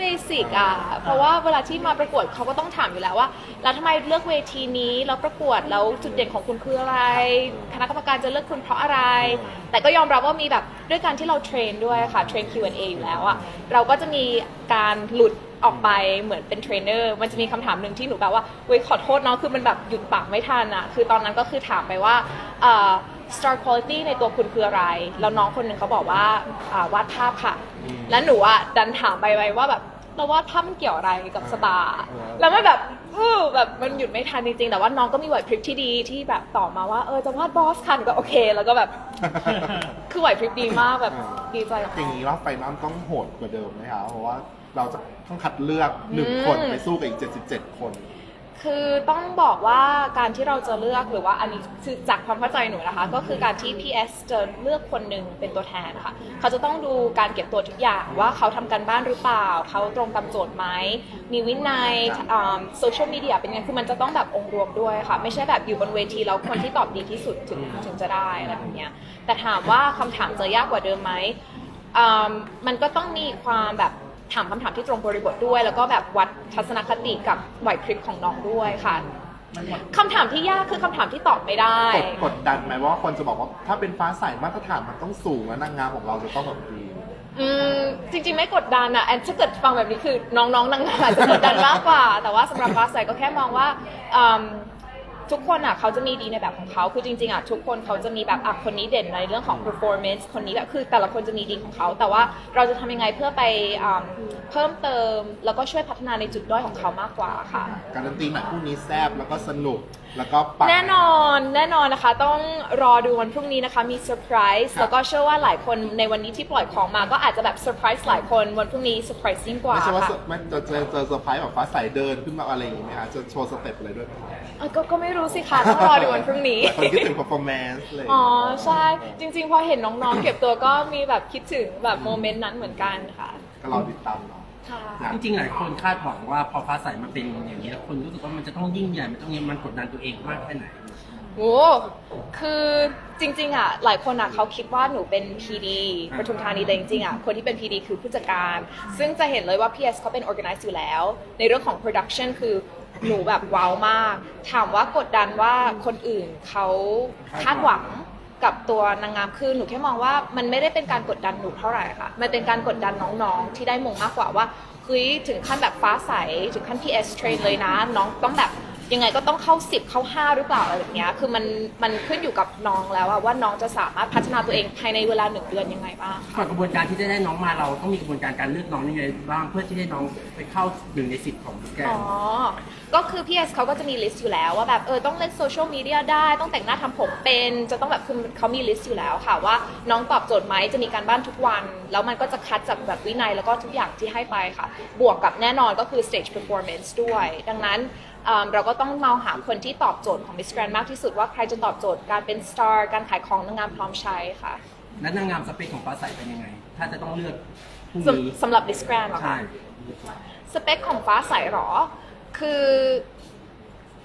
เบสิกอะ เพราะว่าเวลาที่มาประกวดเขาก็ต้องถามอยู่แล้วว่า แล้วทำไมเลือกเวทีนี้ แล้วประกวด แล้วจุดเด่นของคุณคืออะไร คณะกรรมการจะเลือกคุณเพราะอะไร แต่ก็ยอมรับว่ามีแบบด้วยการที่เราเทรนด้วยค่ะ เทรน Q&A อยู่แล้วอะ เราก็จะมีการหลุดออกไปเหมือนเป็นเทรนเนอร์ มันจะมีคำถามหนึ่งที่หนูแบบว่าเว้ยขอโทษเนาะ คือมันแบบหยุดปากไม่ทันอะ คือตอนนั้นก็คือถามไปว่าเอ่อ star quality ในตัวคุณคืออะไร แล้วน้องคนหนึ่งเขาบอกว่าอ่าวาดภาพค่ะ แล้วหนูอะดันถามไปไว้ว่าแบบเราวาดภาพมันเกี่ยวอะไรกับสตาร์แล้วมันแบบอื้อแบบมันหยุดไม่ทันจริงๆ แต่ว่าน้องก็มีไหวพริบที่ดีที่แบบตอบมาว่าเออจะวาดบอสค่ะหนูก็โอเค แล้วก็แบบ คือไหวพริบดีมากแบบดีใจกับอเขาย่างนี้รอบไฟนอลต้องโหดกว่าเดิมไหมคะเพราะว่าเราจะต้องคัดเลือกหนึ่งอืมคนไปสู้กับอีก 77 คน คือต้องบอกว่าการที่เราจะเลือกหรือว่าอันนี้คือจากความเข้าใจหนูนะคะ ก็คือการที่ PS จะเลือกคนหนึ่งเป็นตัวแทนนะคะเขาจะต้องดูการเก็บตัวทุกอย่างว่าเขาทำการบ้านหรือเปล่า เขาตรงตามโจทย์ไหมมีวินัยโซเชียลมีเดียเป็นไงคือมันจะต้องแบบองค์รวมด้วยค่ะ ไม่ใช่แบบอยู่บนเวทีแล้วคนที่ตอบดีที่สุดถึงถึงจะได้อะไรแบบเนี้ยแต่ถามว่าคำถามจะยากกว่าเดิมไหมมันก็ต้องมีความแบบ ถามคำถามที่ตรงบริบทด้วย แล้วก็แบบวัดทัศนคติกับไหวพริบของน้องด้วยค่ะคำถามที่ยากคือคำถามที่ตอบไม่ได้ กดกดดันไหมว่าคนจะบอกว่าถ้าเป็นฟ้าใสมาตรฐานมันต้องสูงและนางงามของเราจะต้องแบบดีอืมจริงๆไม่กดดันอะแอนถ้าเกิดฟังแบบนี้คือน้องๆนางงามอาจจะกดดันมากกว่า แต่ว่าสำหรับฟ้าใสก็แค่มองว่าอืม ทุกคนอะเขาจะมีดีในแบบของเขาคือจริงๆอะทุกคนเขาจะมีแบบอะคนนี้เด่นในเรื่องของ performance คนนี้แบบคือแต่ละคนจะมีดีของเขา แต่ว่าเราจะทำยังไงเพื่อไปอืมเพิ่มเติมแล้วก็ช่วยพัฒนาในจุดด้อยของเขามากกว่าค่ะ การันตีแมตช์คู่นี้แซบแล้วก็สนุกแล้วก็ปัง แน่นอนแน่นอนนะคะต้องรอดูวันพรุ่งนี้นะคะมีเซอร์ไพรส์ครับ แล้วก็เชื่อว่าหลายคนในวันนี้ที่ปล่อยของมาก็อาจจะแบบเซอร์ไพรส์หลายคนวันพรุ่งนี้เซอร์ไพรส์ยิ่งกว่าไม่ใช่ว่าค่ะมันจะเจอเจอเซอร์ไพรส์แบบฟ้าใสเดินขึ้นมาอะไรอย่างงี้ไหมคะจะโชว์สเต็ปอะไรด้วยไหม คะอะก็ก็ไม่รู้สิคะต้องรอดูวันพรุ่งนี้ คนคิดถึง performance เลย อ๋อใช่จริง ๆ พอเห็นน้องๆ เก็บตัวก็มีแบบคิดถึงแบบโมเมนต์นั้นเหมือนกันค่ะก็รอติดตามเนาะ ค่ะครับจริงๆหลายคนคาดหวังว่าพอฟ้าใสมาเป็นอย่างนี้ยคนรู้สึกว่ามันจะต้องยิ่งใหญ่มันต้องมันกดดันตัวเองมากแค่ไหน โอ้คือจริง ๆ อะ หลายคนอะเขาคิดว่าหนูเป็น PD ปทุมธานีแต่จริง ๆ อะ คนที่เป็น PD คือผู้จัดการ ซึ่งจะเห็นเลยว่า PS เขาเป็น organize อยู่แล้ว ในเรื่องของ production คือ หนูแบบว้าวมาก ถามว่ากดดันว่าคนอื่นเขาคาดหวังกับตัวนางงามคือหนูแค่มองว่ามันไม่ได้เป็นการกดดันหนูเท่าไหร่ค่ะ มันเป็นการกดดันน้องๆ ที่ได้มงมากกว่าว่าเฮ้ยถึงขั้นแบบฟ้าใส ถึงขั้น PS train เลยนะ น้องต้องแบบ ยังไงก็ต้องเข้า10เข้า5หรือเปล่าอะไรแบบเนี้ยคือมันมันขึ้นอยู่กับน้องแล้วอะว่าน้องจะสามารถพัฒนาตัวเองภายในเวลาหนึ่งเดือนยังไงบ้างก่อนกระบวนการที่จะได้น้องมาเราต้องมีกระบวนการการเลือกน้องยังไงบ้างเพื่อที่ให้น้องไปเข้าหนึ่งในสิบของแกรนอ๋อ ก็คือ PS เขาก็จะมีลิสต์อยู่แล้วว่าแบบเออต้องเล่นโซเชียลมีเดียได้ต้องแต่งหน้าทำผมเป็นจะต้องแบบคือเขามีลิสต์อยู่แล้วค่ะว่าน้องตอบโจทย์ไหมจะมีการบ้านทุกวัน แล้วมันก็จะคัดจากแบบวินัยแล้วก็ทุกอย่างที่ให้ไปค่ะ บวกกับแน่นอนก็คือ stage performance ด้วย ดังนั้น เอิ่มเราก็ต้องมองหาคนที่ตอบโจทย์ของ Miss Grand มากที่สุดว่าใครจะตอบโจทย์การเป็น star การขายของนางงามพร้อมใช้ค่ะและนางงามสเปคของฟ้าใสเป็นยังไง ถ้าจะต้องเลือกพรุ่งสำนี้สำหรับ Miss Grand เหรอคะใช่สเปคของฟ้าใสหรอ คือ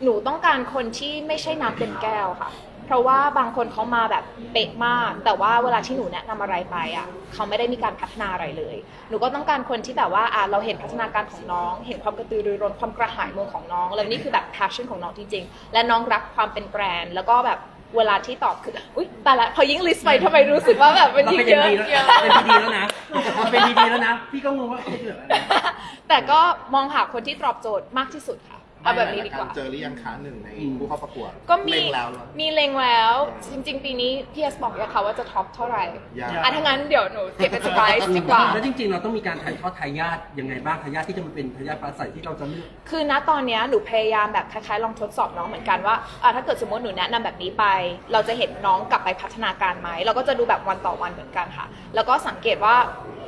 หนูต้องการคนที่ไม่ใช่น้ำเต็มแก้วค่ะเพ ราะว่าบางคนเขามาแบบเป๊ะมาก แต่ว่าเวลาที่หนูแนะนำอะไรไปอะเขาไม่ได้มีการพัฒนาอะไรเลย หนูก็ต้องการคนที่แบบว่าอะเราเห็นพัฒนาการของน้อง เห็นความกระตือรือร้นความกระหายมือของน้อง แล้วนี่คือแบบ passion ของน้องจริงๆ และน้องรักความเป็นแบรนด์ แล้วก็แบบเวลาที่ตอบคือ อุ๊ยแต่ละพอยิ่งลิสต์ไปทำไมรู้สึกว่าแบบมันเรายิ่งเป็นเยอะดีแล้วเยอะเป็นดีแล้วนะเราเป็นดีแล้วนะ พี่ก็งงว่าเอ๊ะเหลืออะไรแต่ก็มองหาคนที่ตอบโจทย์มากที่สุดค่ะ เอาแบบนี้ดีกว่า เจอหรือยังคะหนึ่งในผู้เข้าประกวดก็มีเล็งแล้วเหรอ มีเล็งแล้ว จริง ๆ ปีนี้พี่เอสบอกยังค่ะว่าจะท็อปเท่าไหร่ยัง อะถ้างั้นเดี๋ยวหนูเก็บเป็นเซอร์ไพรส์ดีกว่า แล้วจริงๆ เราต้องมีการถ่ายทอดทายาทยังไงบ้างทายาทที่จะมาเป็นทายาทฟ้าใสที่เราจะเลือก คือณตอนเนี้ยหนูพยายามแบบคล้ายๆลองทดสอบน้องเหมือนกันว่าอะถ้าเกิดสมมติหนูแนะนำแบบนี้ไป เราจะเห็นน้องกลับไปพัฒนาการไหมเราก็จะดูแบบวันต่อวันเหมือนกันค่ะ แล้วก็สังเกตว่า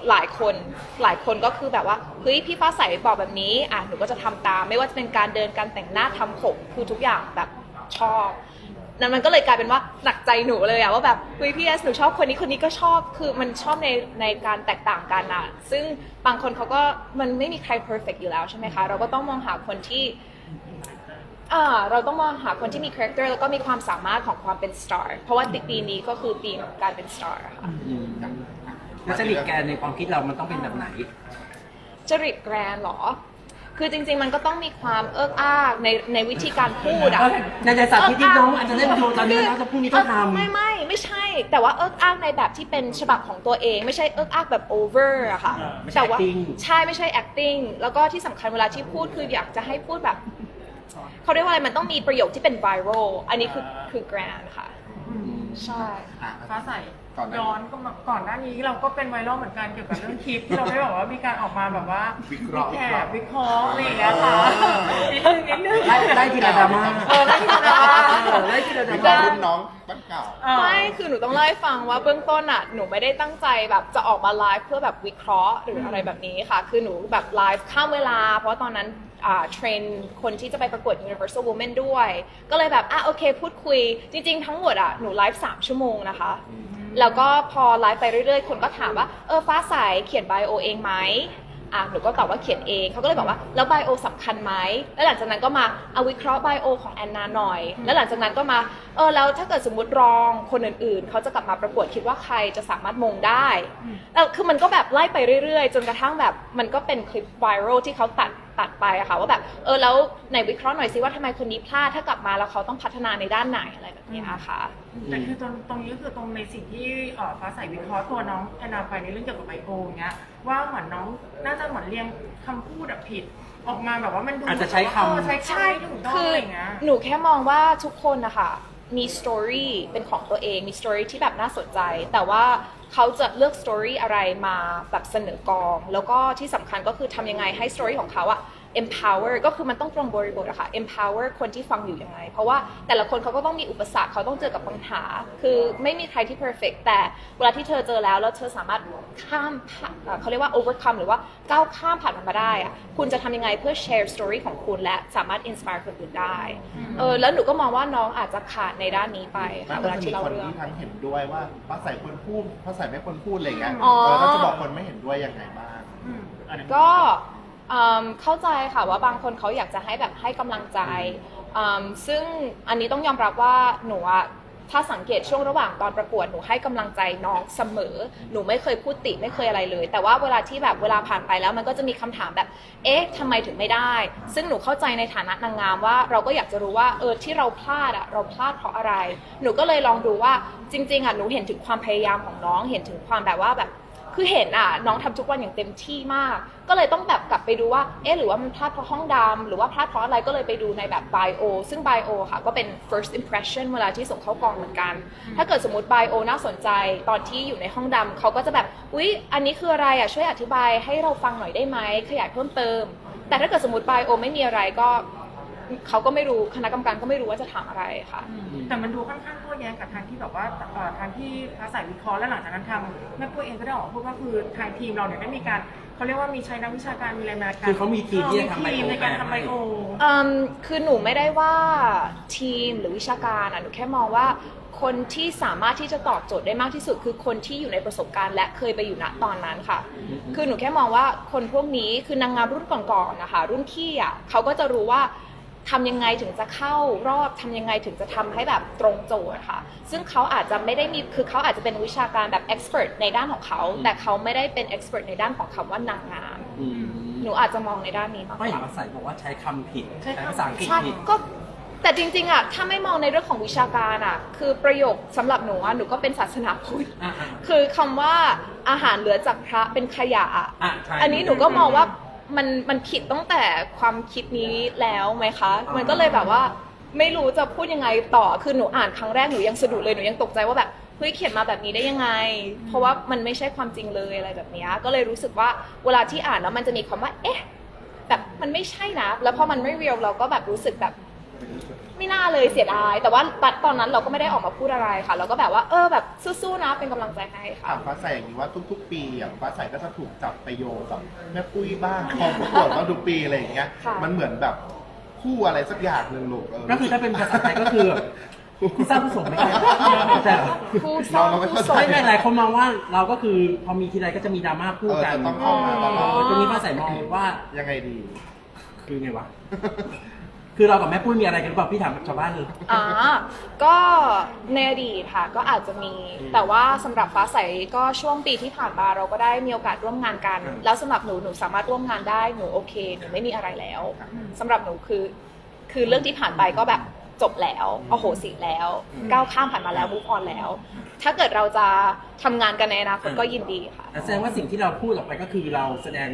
หลายคนหลายคนก็คือแบบว่าเฮ้ยพี่ฟ้าใสบอกแบบนี้อะหนูก็จะทำตาม ไม่ว่าจะเป็นการเดินการแต่งหน้าทำผมคือทุกอย่างแบบชอบนั่นมันก็เลยกลายเป็นว่าหนักใจหนูเลยอะว่าแบบเฮ้ยพี่เอสหนูชอบคนนี้คนนี้ก็ชอบคือมันชอบในในการแตกต่างกันอะซึ่งบางคนเขาก็มันไม่มีใคร perfect อยู่แล้วใช่ไหมคะ เราก็ต้องมองหาคนที่อ่าเราต้องมองหาคนที่มี character แล้วก็มีความสามารถของความเป็น star เพราะว่าปีนี้ก็คือปีของการเป็น star ค่ะ แล้วจริตแกนในความคิดเรามันต้องเป็นแบบไหน จริตแกรนด์เหรอ คือจริง ๆ มันก็ต้องมีความเอิกอ้ากในในวิธีการพูดอะ ในใจสาธิตนิดน้องอาจจะเล่นโยนตอนนี้แล้วจะพรุ่งนี้ต้องทำ ไม่ไม่ไม่ใช่ แต่ว่าเอิกอ้ากในแบบที่เป็นฉบับของตัวเอง ไม่ใช่เอิกอ้ากแบบ over อะค่ะอ่าไม่ใช่แต่ว่า acting ใช่ไม่ใช่ acting แล้วก็ที่สำคัญเวลาที่พูดคืออยากจะให้พูดแบบ เขาเรียกว่าอะไรมันต้องมีประโยคที่เป็น viral อันนี้คือคือ grand ค่ะ ใช่อะฟ้าใส ก่อนหน้านี้ย้อนก็มาก่อนหน้านี้เราก็เป็นไวรัลเหมือนกันเกี่ยวกับเรื่องคลิปที่เราได้บอกว่ามีการออกมาแบบว่าวิเคราะห์แถบวิเคราะห์อะไรอย่างเงี้ยค่ะนิดนึงนิดนึง ไล่ไล่ทีละดราม่าเออไล่ทีละดราม่า เออไล่ทีละดรามีม่าน้องรุ่นน้องบ้านเก่า เออ ไม่ คือหนูต้องเล่าให้ฟังว่าเบื้องต้นอะ หนูไม่ได้ตั้งใจแบบจะออกมาไลฟ์เพื่อแบบวิเคราะห์หรืออะไรแบบนี้ค่ะ คือหนูแบบไลฟ์ข้ามเวลา เพราะว่าตอนนั้นอ่าเทรนคนที่จะไปประกวด Universal Woman ด้วย ก็เลยแบบ อะโอเค พูดคุย จริง ๆ ทั้งหมดอะ หนูไลฟ์3ชั่วโมงนะคะ แล้วก็พอไลฟ์ไปเรื่อยๆ คนก็ถามว่า เออฟ้าใสเขียนไบโอเองไหมอะหนูก็ตอบว่าเขียนเองเขาก็เลยบอกว่าแล้วไบโอสำคัญไหมแล้วหลังจากนั้นก็มาเอาวิเคราะห์ไบโอของแอนนาหน่อย แล้วหลังจากนั้นก็มาเออแล้วถ้าเกิดสมมติรองคนอื่นๆเขาจะกลับมาประกวดคิดว่าใครจะสามารถมงได้แล้วคือมันก็แบบไล่ไปเรื่อยๆ จนกระทั่งแบบมันก็เป็นคลิปไวรัลที่เขาตัดตัดไปอะค่ะว่าแบบเออแล้วไหนวิเคราะห์หน่อยสิว่าทำไมคนนี้พลาดถ้ากลับมาแล้วเขาต้องพัฒนาในด้านไหนอะไรแบบนี้อะค่ะ แต่คือตรงตรงนี้ก็คือตรงในสิ่งที่เอ่อฟ้าใสวิเคราะห์ตัวน้องแอนนาไปในเรื่องเกี่ยวกับไบโอเงี้ยว่าเหมือนน้องน่าจะเหมือนเรียงคำพูดแบบผิด ออกมาแบบว่ามันดูอาจจะใช้คำ เออใช้คำใช่ไม่ถูกต้องคืออะไรอย่างเงี้ย หนูแค่มองว่าทุกคนนะคะ มีสตอรี่เป็นของตัวเองมีสตอรี่ที่แบบน่าสนใจ แต่ว่าเขาจะเลือกสตอรี่อะไรมาแบบเสนอกอง แล้วก็ที่สำคัญก็คือทำยังไงให้สตอรี่ของเขาอะ empower ก็คือมันต้องตรงบริบทอะค่ะ empower คนที่ฟังอยู่ยังไง เพราะว่าแต่ละคนเขาก็ต้องมีอุปสรรคเขาต้องเจอกับปัญหา คือไม่มีใครที่ perfect แต่เวลาที่เธอเจอแล้วแล้วเธอสามารถข้ามผ่านเอ่อเขาเรียกว่า overcome หรือว่าก้าวข้ามผ่านมันมาได้อะคุณจะทำยังไงเพื่อ share story ของคุณและสามารถ inspire คนอื่นได้เออแล้วหนูก็มองว่าน้องอาจจะขาดในด้านนี้ไปมัค่ะนเวก็ลาจะมีที่เราคนเรื่องที่ทั้งเห็นด้วยว่าฟ้าใสควรพูดฟ้าใสไม่ควรพูดอะไรอย่างเงี้ยอ๋อเออแล้วจะบอกคนไม่เห็นด้วยยังไงบ้างอืมอันนี้ก็ เอิ่มเข้าใจค่ะว่าบางคนเขาอยากจะให้แบบให้กำลังใจเอิ่มซึ่งอันนี้ต้องยอมรับว่าหนูอะถ้าสังเกตช่วงระหว่างตอนประกวดหนูให้กำลังใจน้องเสมอ หนูไม่เคยพูดติไม่เคยอะไรเลย แต่ว่าเวลาที่แบบเวลาผ่านไปแล้วมันก็จะมีคำถามแบบ เอ๊ะทำไมถึงไม่ได้ ซึ่งหนูเข้าใจในฐานะนางงามว่า เราก็อยากจะรู้ว่าเออที่เราพลาดอะเราพลาดเพราะอะไร หนูก็เลยลองดูว่าจริงๆอะหนูเห็นถึงความพยายามของน้องเห็นถึงความแบบว่าแบบ คือเห็นอะน้องทำทุกวันอย่างเต็มที่มาก ก็เลยต้องแบบกลับไปดูว่าเอ๊ะหรือว่ามันพลาดเพราะห้องดำหรือว่าพลาดเพราะอะไรก็เลยไปดูในแบบ bio ซึ่ง bio ค่ะก็เป็น first impression เวลาที่ส่งเข้ากองเหมือนกัน ถ้าเกิดสมมติ bio น่าสนใจตอนที่อยู่ในห้องดำเขาก็จะแบบอุ๊ยอันนี้คืออะไรอะช่วยอธิบายให้เราฟังหน่อยได้ไหมขยายเพิ่มเติม แต่ถ้าเกิดสมมติ bio ไม่มีอะไรก็ เขาก็ไม่รู้คณะกรรมการก็ไม่รู้ว่าจะถามอะไรค่ะ แต่มันดูค่อนข้างโต้แย้งกับทางที่แบบว่าเอ่อทางที่ฟ้าใสวิเคราะห์และหลังจากนั้นทางแม่ปุ้ยเองก็ได้ออกมาพูดว่าคือทางทีมเราเนี่ยได้มีการเขาเรียกว่ามีใช้นักวิชาการมีอะไรมาการคือเขามีทีมที่จะทำไบโอมีทีมในการทำไบโออืมคือหนูไม่ได้ว่าทีมหรือวิชาการอะหนูแค่มองว่า คนที่สามารถที่จะตอบโจทย์ได้มากที่สุด คือคนที่อยู่ในประสบการณ์และเคยไปอยู่ณตอนนั้นค่ะ คือหนูแค่มองว่าคนพวกนี้คือนางงามรุ่นก่อนๆนะคะรุ่นพี่อะเขาก็จะรู้ว่า ทำยังไงถึงจะเข้ารอบทำยังไงถึงจะทำให้แบบตรงโจทย์ค่ะ ซึ่งเขาอาจจะไม่ได้มีคือเขาอาจจะเป็นวิชาการแบบ expert ในด้านของเขา แต่เขาไม่ได้เป็น expert ในด้านของคำว่านางงามอืมหนูอาจจะมองในด้านนี้มากกก็เห็นว่า ว่าใส่บอกว่าใช้คำผิดใช้ใช้คำภาษาอังกฤษใช่ผิด ก็แต่จริงๆอะถ้าไม่มองในเรื่องของวิชาการอะ คือประโยคสำหรับหนูอะหนูก็เป็นศาสนาพุทธอะอะคือคำว่าอาหารเหลือจากพระเป็นขยะอะอะใช่ อันนี้หนูก็มองว่า มันมันผิดตั้งแต่ความคิดนี้แล้วไหมคะ มันก็เลยแบบว่า ไม่รู้จะพูดยังไงต่อคือหนูอ่านครั้งแรกหนูยังสะดุดเลยหนูยังตกใจว่าแบบเฮ้ยเขียนมาแบบนี้ได้ยังไง เพราะว่ามันไม่ใช่ความจริงเลยอะไรแบบเนี้ยก็เลยรู้สึกว่าเวลาที่อ่านแล้วมันจะมีคำว่า เอ๊ะแบบมันไม่ใช่นะ แล้วพอมันไม่เรียลเราก็แบบรู้สึกแบบ ไม่น่าเลยเสียดาย แต่ว่าตอนนั้นเราก็ไม่ได้ออกมาพูดอะไรค่ะ เราก็แบบว่าเออแบบสู้ๆนะเป็นกำลังใจให้ค่ะ ถามฟ้าใสอย่างนี้ว่าทุกๆ ปีอย่างฟ้าใสก็จะถูกจับไปโยงกับแม่ปุ้ยบ้างกองประกวดว่าทุกปีอะไรอย่างเงี้ย ค่ะ มันเหมือนแบบคู่อะไรสักอย่างหนึ่งลูกเก็คือถ้าเป็นภาษาไทยก็คือผู้สร้างผู้สมไม่ใช่แต่ผู้สร้างผู้สม ไม่ไม่หลายคนมองว่าเราก็คือพอมีทีไรก็จะมีดราม่าคู่เออกันจะต้องเข้ามาตลอดตรงนี้ป้าใส่มองว่ายังไงดี คือไงวะ คือเรากับแม่ปุ้ยมีอะไรกันหรือเปล่าพี่ถามชาวบ้านเลยอ่าก็ในอดีตค่ะก็อาจจะมีแต่ว่าสำหรับฟ้าใสก็ช่วงปีที่ผ่านมาเราก็ได้มีโอกาสร่วมงานกัน อืม แล้วสำหรับหนูหนูสามารถร่วมงานได้หนูโอเคหนูไม่มีอะไรแล้วสำหรับหนูคือ คือเรื่องที่ผ่านไปก็แบบจบแล้วอโหสิแล้วก้าวข้ามผ่านมาแล้วมุกออนแล้ว ถ้าเกิดเราจะทำงานกันในอนาคตก็ยินดีค่ะแต่แสดงว่าสิ่งที่เราพูดออกไปก็คือเราแสดง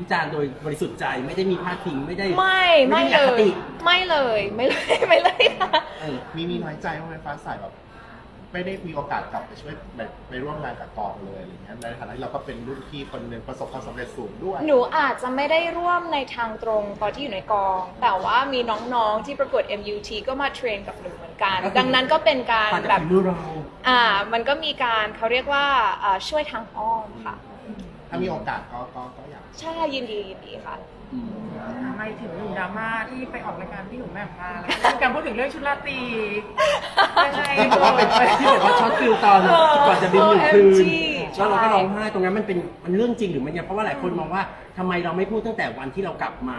วิจารณ์โดยบริสุทธิ์ใจไม่ได้มีพาดพิงไม่ได้ไม่ไม่ไม่ได้เลอคติยไม่เลยไม่เลยไม่เลยค่ะ เออ มีมีน้อยใจว่าไฟฟ้าใสแบบไม่ได้มีโอกาสกลับไปช่วยไปไปร่วมงานกับกองเลยอะไรเงี้ยในฐานะที่เราก็เป็นรุ่นพี่คนหนึ่งประสบความสำเร็จสูงด้วย หนูอาจจะไม่ได้ร่วมในทางตรงตอนที่อยู่ในกอง แต่ว่ามีน้องๆที่ประกวด MUT ก็มาเทรนกับหนูเหมือนกัน ก็คือ ดังนั้นก็เป็นการผ่านแบจากบ ฝีมือเรา อ่า มันก็มีการเขาเรียกว่าอ่าช่วยทางอ้อมค่ะ ถ้ามีโอกาสก็ก็ก็อยาก ใช่ยินดียินดีค่ะทำไมถึงหนุ่มดราม่าที่ไปออกรายการพี่หนุ่มแหม่มมาแล้วก็มีการพูดถึงเรื่องชุดราตรียังไงที่บอกว่าเป็นที่บอกว่าช็อตฟิลตอนก่อนจะบินหนึ่งคืน OMG แล้วเราก็ร้องไห้ตรงนั้นมันเป็นมันเรื่องจริงหรือมันยังเพราะว่าหลายคนมองว่าทำไมเราไม่พูดตั้งแต่วันที่เรากลับมา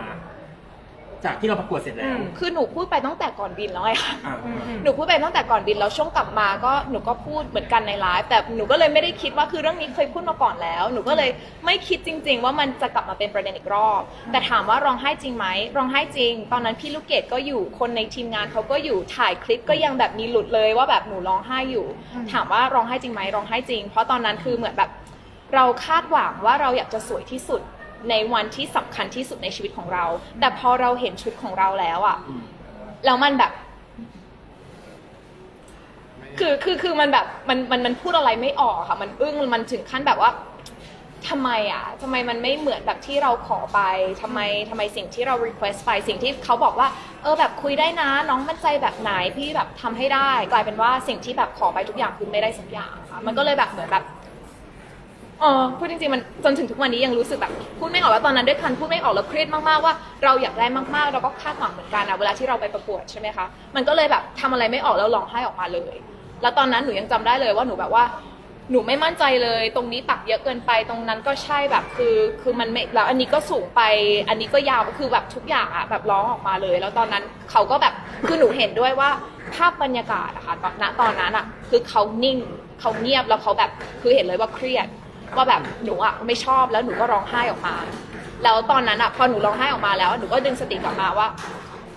จากที่เราประกวดเสร็จแล้ว คือหนูพูดไปตั้งแต่ก่อนบินแล้วไงคะอะอืมอืมหนูพูดไปตั้งแต่ก่อนบินแล้วช่วงกลับมาก็หนูก็พูดเหมือนกันในไลฟ์แต่หนูก็เลยไม่ได้คิดว่าคือเรื่องนี้เคยพูดมาก่อนแล้ว หนูก็เลยไม่คิดจริง ๆ ว่ามันจะกลับมาเป็นประเด็นอีกรอบ แต่ถามว่าร้องไห้จริงไหมร้องไห้จริง ตอนนั้นพี่ลูกเกดก็อยู่คนในทีมงานเขาก็อยู่ถ่ายคลิปก็ยังแบบมีหลุดเลยว่าแบบหนูร้องไห้อยู่ ถามว่าร้องไห้จริงไหมร้องไห้จริง เพราะตอนนั้นคือเหมือนแบบ เราคาดหวังว่าเราอยากจะสวยที่สุด ในวันที่สำคัญที่สุดในชีวิตของเรา แต่พอเราเห็นชุดของเราแล้วอะอืมแล้วมันแบบ คือคือคือมันแบบมันมันมันพูดอะไรไม่ออกค่ะ มันอึ้งมันถึงขั้นแบบว่าทำไมอะทำไมมันไม่เหมือนแบบที่เราขอไปทำไมทำไมสิ่งที่เรา request ไปสิ่งที่เขาบอกว่า เออแบบคุยได้นะ น้องมั่นใจแบบไหนพี่แบบทำให้ได้ กลายเป็นว่าสิ่งที่แบบขอไปทุกอย่างคือไม่ได้สักอย่างค่ะ มันก็เลยแบบเหมือนแบบ เออพูดจริงๆมันจนถึงทุกวันนี้ยังรู้สึกแบบพูดไม่ออกแล้วตอนนั้นด้วยคันพูดไม่ออกแล้วเครียดมากๆว่าเราอยากได้มากๆ เราก็คาดหวังเหมือนกันอะเวลาที่เราไปประกวดใช่ไหมคะมันก็เลยแบบทำอะไรไม่ออกแล้วร้องไห้ออกมาเลย แล้วตอนนั้นหนูยังจำได้เลยว่าหนูแบบว่าหนูไม่มั่นใจเลย ตรงนี้ตักเยอะเกินไปตรงนั้นก็ใช่แบบคือคือมันไม่แล้วอันนี้ก็สูงไป อันนี้ก็ยาวคือแบบทุกอย่างอะแบบร้องออกมาเลย แล้วตอนนั้นเขาก็แบบคือหนูเห็นด้วยว่าภาพบรรยากาศอะค่ะตอนณตอนนั้นอะคือเขานิ่งเขาเงียบแล้วเขาแบบคือเห็นเลยว่าเครียด ว่าแบบหนูอะไม่ชอบแล้วหนูก็ร้องไห้ออกมา แล้วตอนนั้นอะพอหนูร้องไห้ออกมาแล้วหนูก็ดึงสติกลับมาว่า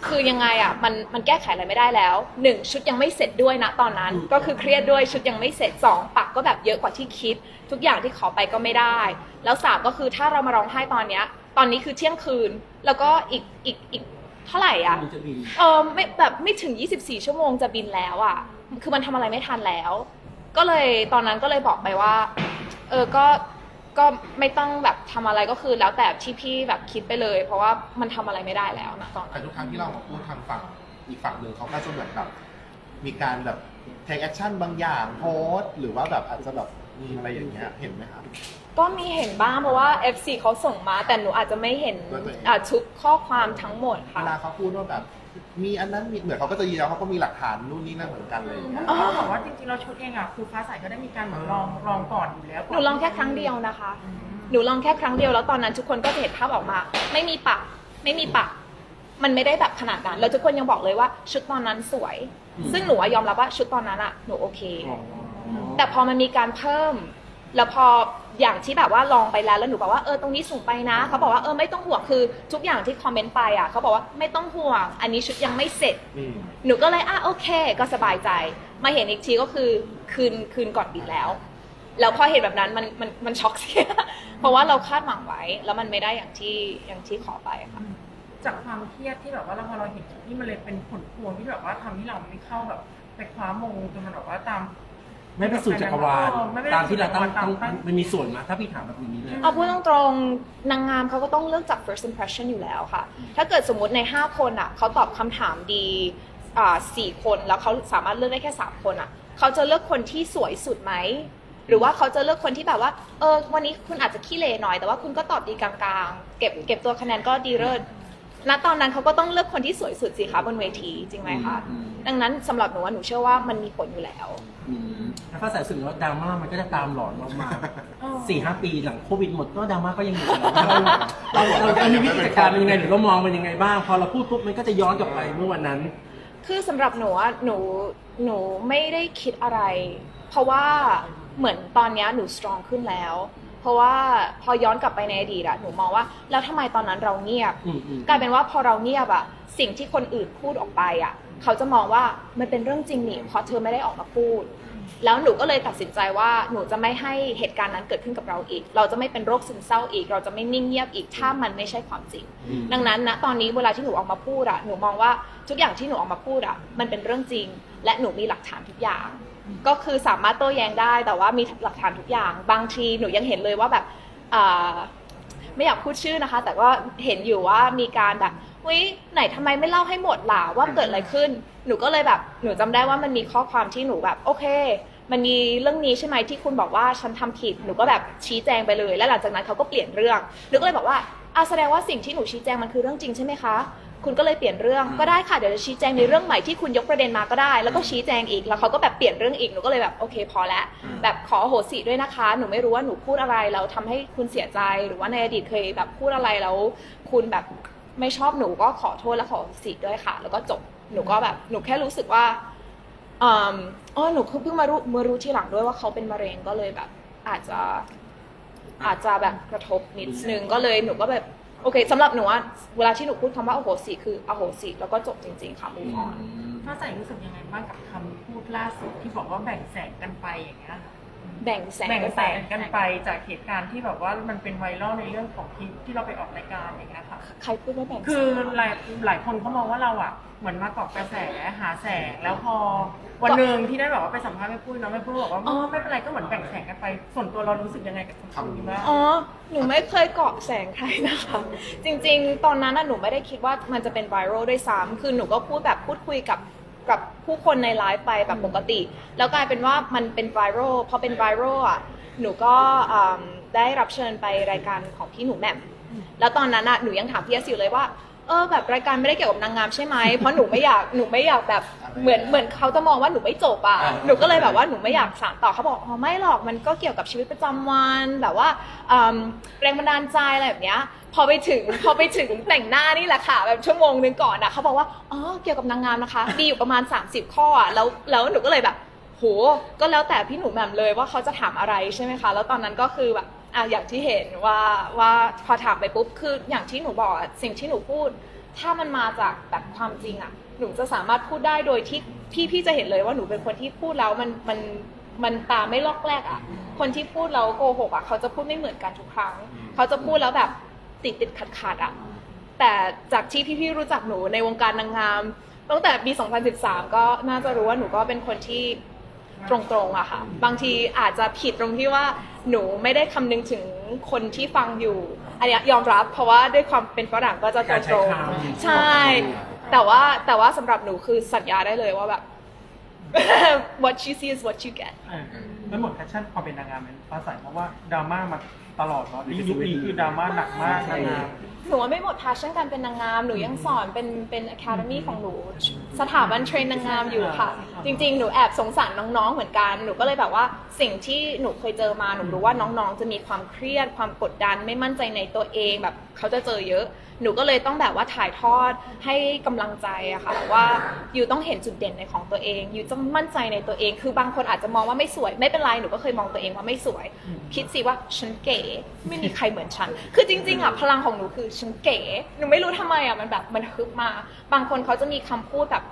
คือยังไงอะมันมันแก้ไขอะไรไม่ได้แล้วหนึ่งชุดยังไม่เสร็จด้วยนะตอนนั้นอืมก็คือเครียดด้วยชุดยังไม่เสร็จสองปักก็แบบเยอะกว่าที่คิด ทุกอย่างที่ขอไปก็ไม่ได้ แล้วสามก็คือถ้าเรามาร้องไห้ตอนเนี้ย ตอนนี้คือเที่ยงคืน แล้วก็อีกอีกอีกเท่าไหร่อะมันจะบิน เออไม่แบบไม่ถึง 24 ชั่วโมงจะบินแล้วอะ คือมันทำอะไรไม่ทันแล้ว ก็เลยตอนนั้นก็เลยบอกไปว่า เออก็ก็ไม่ต้องแบบทำอะไรก็คือแล้วแต่ที่พี่แบบคิดไปเลย เพราะว่ามันทำอะไรไม่ได้แล้วนะตอนแต่นั้นทุกครั้งที่เรามาพูดทางฝั่งอีกฝั่งหนึ่งเขาก็จะเหมือนแบบมีการแบบ take action บางอย่างโพสต์หรือว่าแบบอาจจะแบบมีอะไรอย่างเงี้ยเห็นไหมครับ ก็มีเห็นบ้างเพราะว่า FC เขาส่งมา แต่หนูอาจจะไม่เห็นด้วยตัวเอง อะทุกข้อความทั้งหมดเวค่ะลาเขาพูดว่าแบบ มีอันนั้นมีเหมือนเขาก็จะยืนยันเขาก็มีหลักฐานนู่นนี่นั่นเหมือนกันเลยอย่างเงี้ยเขาบอกว่าจริงๆเราชุดเองอะคือฟ้าใสก็ได้มีการเหมือนลองลองก่อนอยู่แล้วหนูลองแค่ครั้งเดียวนะคะ อืมหนูลองแค่ครั้งเดียวแล้วตอนนั้นทุกคนก็จะเห็นภาพออกมา ไม่มีปะไม่มีปะมันไม่ได้แบบขนาดนั้นแล้วทุกคนยังบอกเลยว่าชุดตอนนั้นสวย อืม ซึ่งหนูอะยอมรับว่าชุดตอนนั้นอะหนูโอเคอ๋อแต่พอมันมีการเพิ่ม แล้วพอ อย่างที่แบบว่าลองไปแล้วแล้วหนูบอกว่าเออตรงนี้สูงไปนะเขาบอกว่าเออไม่ต้องห่วงคือทุกอย่างที่คอมเมนต์ไปอะเขาบอกว่าไม่ต้องห่วง อันนี้ชุดยังไม่เสร็จ อืมหนูก็เลยอะโอเค ก็สบายใจ มาเห็นอีกทีก็คือคืนคืนก่อนบินแล้ว แล้วพอเห็นแบบนั้นมันมันมันช็อกเสีย เพราะว่าเราคาดหวังไว้ แล้วมันไม่ได้อย่างที่อย่างที่ขอไปค่ะ จากความเครียดที่แบบว่าเราพอเราเห็นจุดนี้มันเลยเป็นผลพวงที่แบบว่าทำให้เราไม่เข้าแบบไปคว้ามงจนมันแบบว่าตาม ไม่ไปสู่จักรวาลเออไม่ไปสู่ตามที่เราตั้งจักรวาลต้องตามมันมีส่วนมาถ้าพี่ถามแบบนี้เลย เอาพูดตรงๆนางงามเขาก็ต้องเลือกจาก first impression อยู่แล้วค่ะ ถ้าเกิดสมมติใน 5 คนอะเขาตอบคำถามดีอ่าสี่คนแล้วเขาสามารถเลือกได้แค่ 3 คนอะเขาจะเลือกคนที่สวยสุดไหม หรือว่าเขาจะเลือกคนที่แบบว่าเออวันนี้คุณอาจจะขี้เหร่หน่อย แต่ว่าคุณก็ตอบดีกลางๆ เก็บเก็บตัวคะแนนก็ดีเลิศณตอนนั้นเขาก็ต้องเลือกคนที่สวยสุดสิคะบนเวทีจริงไหมคะ อืม ดังนั้นสำหรับหนูว่าหนูเชื่อว่ามันมีผลอยู่แล้วอืมแล้วฟ้าใสรู้สึกว่าดราม่ามันก็จะตามหลอนเรามาเออสี่ห้าปีหลังโควิดหมดก็ดราม่าก็ยังอยู่เราเราเราเรามีวิธีจัดการมันยังไงหรือเรามองมันยังไงบ้าง พอเราพูดปุ๊บมันก็จะย้อนกลับไปเมื่อวันนั้น คือสำหรับหนูอะหนูหนูไม่ได้คิดอะไร เพราะว่าเหมือนตอนเนี้ยหนูสตรองขึ้นแล้วเพ ราะว่าพอย้อนกลับไปในอดีตอะหนูมองว่า แล้วทำไมตอนนั้นเราเงียบ อืมอืม กลายเป็นว่าพอเราเงียบอะสิ่งที่คนอื่นพูดออกไปอะเขาจะมองว่ามันเป็นเรื่องจริงนี่เพราะเธอไม่ได้ออกมาพูด แล้วหนูก็เลยตัดสินใจว่าหนูจะไม่ให้เหตุการณ์นั้นเกิดขึ้นกับเราอีก เราจะไม่เป็นโรคซึมเศร้าอีก เราจะไม่นิ่งเงียบอีกถ้ามันไม่ใช่ความจริง อืม ดังนั้นนะตอนนี้เวลาที่หนูออกมาพูดอะหนูมองว่าทุกอย่างที่หนูออกมาพูดอะมันเป็นเรื่องจริง และหนูมีหลักฐานทุกอย่าง ก็คือสามารถโต้แย้งได้แต่ว่ามีหลักฐานทุกอย่าง บางทีหนูยังเห็นเลยว่าแบบไม่อยากพูดชื่อนะคะ แต่ก็เห็นอยู่ว่ามีการแบบเฮ้ยไหนทำไมไม่เล่าให้หมดล่ะว่าเกิดอะไรขึ้น หนูก็เลยแบบหนูจำได้ว่ามันมีข้อความที่หนูแบบโอเค มันมีเรื่องนี้ใช่ไหมที่คุณบอกว่าฉันทำผิดหนูก็แบบชี้แจงไปเลย แล้วหลังจากนั้นเขาก็เปลี่ยนเรื่องหนูก็เลยบอกว่าอะแสดงว่าสิ่งที่หนูชี้แจงมันคือเรื่องจริงใช่ไหมคะ คุณก็เลยเปลี่ยนเรื่องก็ได้ค่ะเดี๋ยวจะชี้แจงในเรื่องใหม่ที่คุณยกประเด็นมาก็ได้ แล้วก็ชี้แจงอีกแล้วเขาก็แบบเปลี่ยนเรื่องอีกหนูก็เลยแบบโอเคพอแล้วแบบขออโหสิด้วยนะคะ หนูไม่รู้ว่าหนูพูดอะไรแล้วทำให้คุณเสียใจหรือว่าในอดีตเคยแบบพูดอะไรแล้วคุณแบบไม่ชอบหนูก็ขอโทษและขออโหสิด้วยค่ะ แล้วก็จบหนูก็แบบหนูแค่รู้สึกว่าอืมอ๋อหนูเพิ่งมารู้มารู้ทีหลังด้วยว่าเขาเป็นมะเร็งก็เลยแบบ อาจจะอาจจะแบบกระทบนิดนึงก็เลยหนูก็แบบ โอเคสำหรับหนูอะเวลาที่หนูพูดคำว่าอโหสิคืออโหสิแล้วก็จบจริง ๆ ค่ะมูออนฟ้าใสรู้สึกยังไงบ้างกับคำพูดล่าสุดที่บอกว่าแบ่งแสงกันไปอย่างเงี้ยค่ะ แบ่งแสงแบ่งกันแสไปงกันไปจากเหตุการณ์ที่แบบว่ามันเป็นไวรัลในเรื่องของคลิปที่เราไปออกรายการอย่างเงี้ยค่ะใครพูดว่าแบ่งแสงคือหลายหลายคนเขามองว่าเราอะเหมือนมาเกาะกระแสหาแสงแล้วพอวันหนึ่งที่ได้แบบว่าไปสัมภาษณ์แม่ปุ้ยเนาะแม่ปุ้ยบอกว่าอ๋อไม่เป็นไรก็เหมือนแบ่งแสงกันไป ส่วนตัวเรารู้สึกยังไงกับคำนี้บ้างอ๋อหนูไม่เคยเกาะแสงใครนะคะจริง ๆ ตอนนั้นน่ะหนูไม่ได้คิดว่ามันจะเป็นไวรัลด้วยซ้ำคือหนูก็พูดแบบพูดคุยกับ กับผู้คนในไลฟ์ไปแบบปกติ แล้วกลายเป็นว่ามันเป็นไวรัลพอเป็นไวรัลอะหนูก็ได้รับเชิญไปรายการของพี่หนูแหม่มแล้วตอนนั้นอะหนูยังถามพี่เอสอยู่เลยว่า เออแบบรายการไม่ได้เกี่ยวกับนางงามใช่ไหมเพราะหนูไม่อยากหนูไม่อยากแบบเหมือนเหมือนเขาจะมองว่าหนูไม่จบอะอ่า หนูก็เลยแบบว่าหนูไม่อยากสานต่อเขาบอกอ๋อไม่หรอกมันก็เกี่ยวกับชีวิตประจำวันแบบว่าอืมแรงบันดาลใจอะไรแบบเนี้ยพอไปถึง พอไปถึงแต่งหน้านี่แหละค่ะ แบบชั่วโมงหนึงก่อนอะเขาบอกว่าอ๋อเกี่ยวกับนางงามนะคะมีอยู่ประมาณ 30 ข้ออะแล้วแล้วหนูก็เลยแบบ โห ก็แล้วแต่พี่หนูแหม่มเลยว่าเขาจะถามอะไรใช่ไหมคะ แล้วตอนนั้นก็คือแบบ อะอย่างที่เห็นว่าว่าพอถามไปปุ๊บคืออย่างที่หนูบอกอะสิ่งที่หนูพูด ถ้ามันมาจากแบบความจริงอะหนูจะสามารถพูดได้โดยที่พี่พี่จะเห็นเลยว่าหนูเป็นคนที่พูดแล้วมันมันมันตาไม่ลอกแรกอะคนที่พูดแล้วโกหกอะเขาจะพูดไม่เหมือนกันทุกครั้ง เขาจะพูดแล้วแบบติดติดขัดขัดๆอะแต่จากที่พี่ๆรู้จักหนูในวงการนางงามตั้งแต่ปี 2013 ก็น่าจะรู้ว่าหนูก็เป็นคนที่ ตรงๆอะค่ะ บางทีอาจจะผิดตรงที่ว่าหนูไม่ได้คำนึงถึงคนที่ฟังอยู่ อันเนี้ยยอมรับเพราะว่าด้วยความเป็นฝรั่งก็จะตการใช้รงคำ ๆใช่ แต่ว่าแต่ว่าสำหรับหนูคือสัญญาได้เลยว่าแบบ what you see is what you get เออมันหมดแพชชั่นความเป็นนางงามไหมฟ้าใสเพราะว่าดราม่ามา ตลอดเนาะในยุคนี้คือดราม่าหนักมากนางงามหนูว่าไม่หมด passion การเป็นนางงาม หนูยังสอนเป็นเป็น academy ของหนู สถาบันเทรนนางงามอยู่ค่ะ จริงๆ หนูแอบสงสารน้องๆ เหมือนกัน หนูก็เลยแบบว่าสิ่งที่หนูเคยเจอมา หนูรู้ว่าน้องๆ จะมีความเครียด ความกดดัน ไม่มั่นใจในตัวเองแบบเขาจะเจอเยอะหนูก็เลยต้องแบบว่าถ่ายทอดให้กำลังใจอะค่ะว่าอยู่ต้องเห็นจุดเด่นในของตัวเองอยู่ต้องมั่นใจในตัวเอง คือบางคนอาจจะมองว่าไม่สวย ไม่เป็นไรหนูก็เคยมองตัวเองว่าไม่สวย คิดสิว่าฉันเก๋ไม่มีใครเหมือนฉัน คือจริงๆอะพลังของหนูคือฉันเก๋หนูไม่รู้ทำไมอะมันแบบมันฮึบมา บางคนเขาจะมีคำพูดแบบ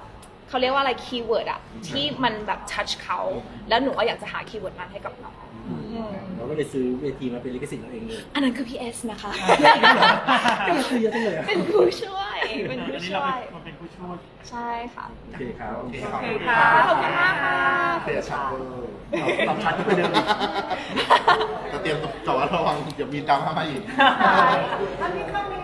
เขาเรียกว่าอะไรคีย์เวิร์ดอะที่มันแบบทัชเขา แล้วหนูก็อยากจะหาคีย์เวิร์ดนั้นให้กับน้องอืม เราก็เลยซื้อเวทีมาเป็นลิขสิทธิ์เราเองเลยอันนั้นคือ PS นะคะ ก็มาซื้อเยอะจังเลยอะเป็นผู้ช่วย เป็นอันผู้นี้ช่เราวยเป็นเป็นผู้ช่วยใช่ค่ะ โอเคครับโอเคโอครับเคค่ะขอบคุณมากค่ะเสียชัดเลยตอบชัดขึ้นไปเดิมอีกแต่เตรียมตัวระวังเดี๋ยวมีดราม่ามาอีก อันนี้เข้านึงนะ